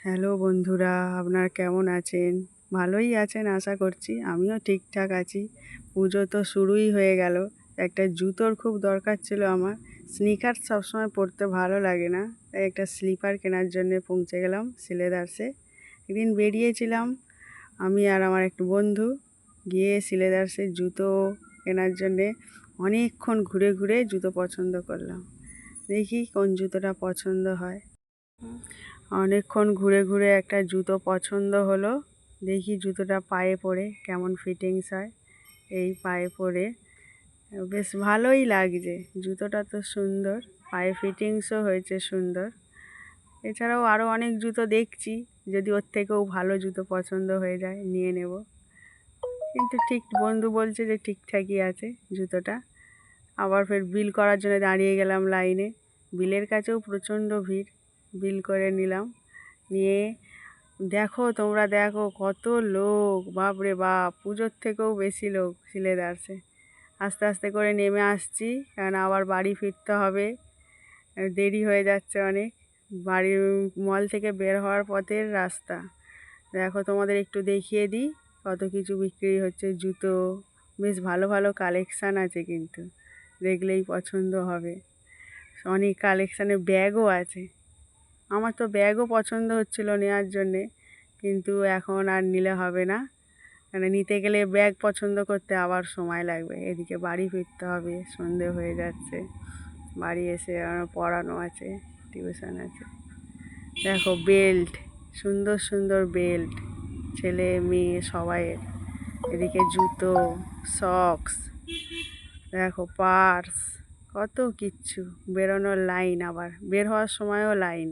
Hello বন্ধুরা, আপনারা কেমন আছেন? ভালোই আছেন আশা করছি, আমিও ঠিকঠাক আছি। পুজো তো শুরুই হয়ে গেল। একটা জুতোর খুব দরকার ছিল আমার। স্নিকার সবসময় পরতে ভালো লাগে না, তাই একটা স্লিপার কেনার জন্য পৌঁছে গেলাম সিলেদার্সে। একদিন বেরিয়েছিলাম আমি আর আমার একটু বন্ধু, গিয়ে সিলেদার্সে জুতো কেনার জন্যে অনেকক্ষণ ঘুরে ঘুরে জুতো পছন্দ করলাম। দেখি কোন জুতোটা পছন্দ হয়। অনেকক্ষণ ঘুরে ঘুরে একটা জুতো পছন্দ হলো। দেখি জুতোটা পায়ে পরে কেমন ফিটিংস হয়। এই পায়ে পরে বেশ ভালোই লাগছে। জুতোটা তো সুন্দর, পায়ে ফিটিংসও হয়েছে সুন্দর। এছাড়াও আরও অনেক জুতো দেখছি, যদি ওর থেকেও ভালো জুতো পছন্দ হয়ে যায়, নিয়ে নেব। কিন্তু ঠিক বন্ধু বলছে যে ঠিকঠাকই আছে জুতোটা। আবার ফের বিল করার জন্য দাঁড়িয়ে গেলাম লাইনে বিলের কাছেও প্রচণ্ড ভিড়। বিল করে নিলাম। নিয়ে দেখো তোমরা দেখো কত লোক, বাপরে বাপ, পুজোর থেকেও বেশি লোক সিলেদার্সে আস্তে আস্তে করে নেমে আসছি, কারণ আবার বাড়ি ফিরতে হবে। দেরি হয়ে যাচ্ছে অনেক। বাড়ি, মল থেকে বের হওয়ার পথের রাস্তা। দেখো তোমাদের একটু দেখিয়ে দিই, কত কিছু বিক্রি হচ্ছে। জুতো, বেশ ভালো ভালো কালেকশান আছে কিন্তু, দেখলেই পছন্দ হবে। অনেক কালেকশানে ব্যাগও আছে। আমার তো ব্যাগও পছন্দ হচ্ছিল নেওয়ার জন্যে, কিন্তু এখন আর নিলে হবে না। মানে নিতে গেলে ব্যাগ পছন্দ করতে আবার সময় লাগবে। এদিকে বাড়ি ফিরতে হবে, সন্ধে হয়ে যাচ্ছে। বাড়ি এসে আমার পড়ানো আছে টিউশন আছে। দেখো বেল্ট সুন্দর সুন্দর বেল্ট ছেলে, মেয়ে সবাইয়ের এদিকে জুতো সক্স দেখো পার্স কত কিচ্ছু বেরোনোর লাইন আবার, বের হওয়ার সময়ও লাইন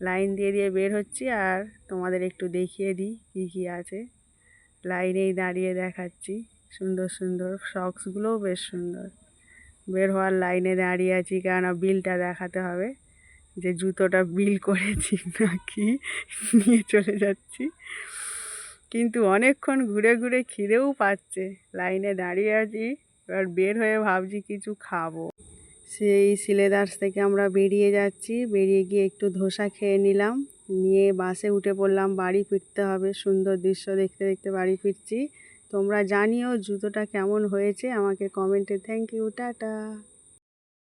লাইন দিয়ে দিয়ে বের হচ্ছি আর তোমাদের একটু দেখিয়ে দিই কী কী আছে। লাইনেই দাঁড়িয়ে দেখাচ্ছি। সুন্দর সুন্দর শক্সগুলোও বেশ সুন্দর। বের হওয়ার লাইনে দাঁড়িয়ে আছি কেননা বিলটা দেখাতে হবে। যে জুতোটা বিল করেছি নাকি নিয়ে চলে যাচ্ছি। কিন্তু অনেকক্ষণ ঘুরে ঘুরে খিদেও পাচ্ছে। লাইনে দাঁড়িয়ে আছি, এবার বের হয়ে ভাবছি কিছু খাব। সেই সিলেদার্স থেকে আমরা বেরিয়ে যাচ্ছি। বেরিয়ে গিয়ে একটু ধোসা খেয়ে নিলাম। নিয়ে বাসে উঠে পড়লাম। বাড়ি ফিরতে হবে। সুন্দর দৃশ্য দেখতে দেখতে বাড়ি ফিরছি। তোমরা জানিও জুতোটা কেমন হয়েছে? আমাকে কমেন্টে থ্যাংক ইউ, টাটা।